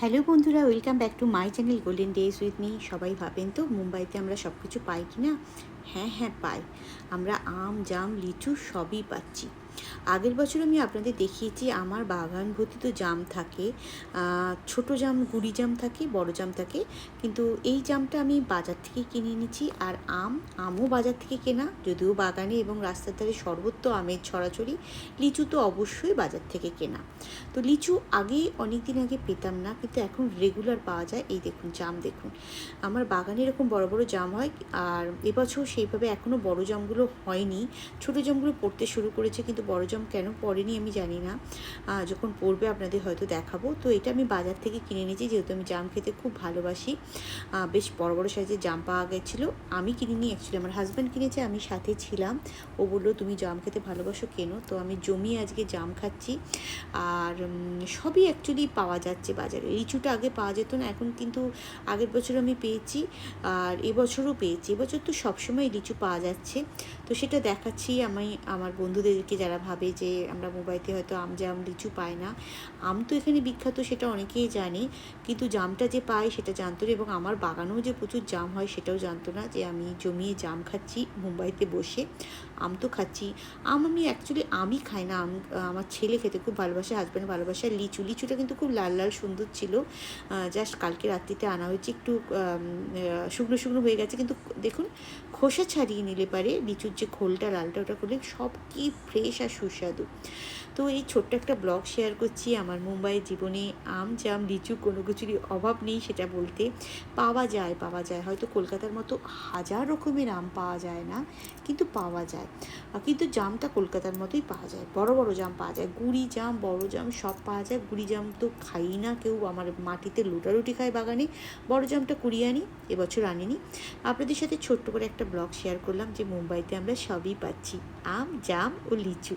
Hello বন্ধুরা, welcome back to my channel golden days with me. সবাই ভাবেন তো, মুম্বাইতে আমরা সব কিছু পাই কি না হ্যাঁ হ্যাঁ পাই। আমরা আম, জাম, লিচু সবই পাচ্ছি। আগের বছর আমি আপনাদের দেখিয়েছি, আমার বাগান ভর্তি তো জাম থাকে ছোট জাম, গুড়ি জাম থাকে, বড় জাম থাকে, কিন্তু এই জামটা আমি বাজার থেকে কিনে এনেছি আর আম, আমও বাজার থেকে কেনা, যদিও বাগানে এবং রাস্তার ধারে সর্বত্র আমের ছড়াছড়ি, লিচু তো অবশ্যই বাজার থেকে কেনা। তো লিচু আগে অনেক দিন আগে পেতাম না, কিন্তু এখন রেগুলার পাওয়া যায়, এই দেখুন জাম দেখুন। আমার বাগানে এরকম বড় বড় জাম হয়, আর এবছর সেইভাবে এখনও বড় জামগুলো হয়নি, ছোট জামগুলো পড়তে শুরু করেছে, কিন্তু বড় জাম কেন পড়েনি আমি জানি না। যখন পড়বে আপনাদের হয়তো দেখাবো। তো এটা আমি বাজার থেকে কিনে নিয়েছি যেহেতু আমি জাম খেতে খুব ভালোবাসি। বেশ বড় বড় সাইজের জাম পাওয়া গেছিল। আমি কিনিনি অ্যাকচুয়ালি আমার হাজব্যান্ড কিনেছে, আমি সাথে ছিলাম। ও বলল, তুমি জাম খেতে ভালোবাসো কেন? তো আমি জমিয়ে আজকে জাম খাচ্ছি। আর সবই অ্যাকচুয়ালি পাওয়া যাচ্ছে বাজারে। লিচুটা আগে পাওয়া যেত না, এখন কিন্তু আগের বছর আমি পেয়েছি, আর এবছরও পেয়েছি। এবছর তো সবসময় লিচু পাওয়া যাচ্ছে। তো সেটা দেখাচ্ছি আমি, আমার বন্ধুদেরকে যারা ভাবে যে আমরা মুম্বাইতে হয়তো আম জাম লিচু পাই না। আম তো এখানে বিখ্যাত, সেটা অনেকেই জানে। কিন্তু জামটা যে পাই, সেটা জানতো না। এবং আমার বাগানেও যে প্রচুর জাম হয়, সেটাও জানতো না যে আমি জমিয়ে জাম খাচ্ছি মুম্বাইতে বসে। আম তো খাচ্ছি। আম আমি অ্যাকচুয়ালি আমি খাই না। আম, আমার ছেলে খেতে খুব ভালোবাসে হাজব্যান্ড ভালোবাসে। লিচু, লিচুটা কিন্তু খুব লাল লাল, সুন্দর ছিল। জাস্ট কালকে রাত্রিতে আনা হয়েছে, একটু শুকনো শুকনো হয়ে গেছে। কিন্তু দেখুন, খোসা ছাড়িয়ে নিলে পারে। লিচুর যে খোলটা, লালটা, ওটা করলে সব কি ফ্রেশ আর সুস্বাদু। তো এই ছোট্ট একটা ব্লগ শেয়ার করছি। আমার মুম্বাইয়ের জীবনে আম, জাম, লিচু কোনো কিছুরই অভাব নেই, সেটা বলতে পাওয়া যায় পাওয়া যায়। হয়তো কলকাতার মতো হাজার রকমের আম পাওয়া যায় না, কিন্তু পাওয়া যায়। কিন্তু জামটা কলকাতার মতোই পাওয়া যায়। বড় বড় জাম পাওয়া যায়। গুড়ি জাম, বড় জাম সব পাওয়া যায়। গুড়ি জাম তো খাই না কেউ। আমার মাটিতে লুটারুটি খায় বাগানে। বড় জামটা কুড়িয়ে আনি, এবছর আনিনি। আপনাদের সাথে ছোট্ট করে একটা ব্লগ শেয়ার করলাম যে মুম্বাইতে আমরা সবই পাচ্ছি। আম, জাম ও লিচু।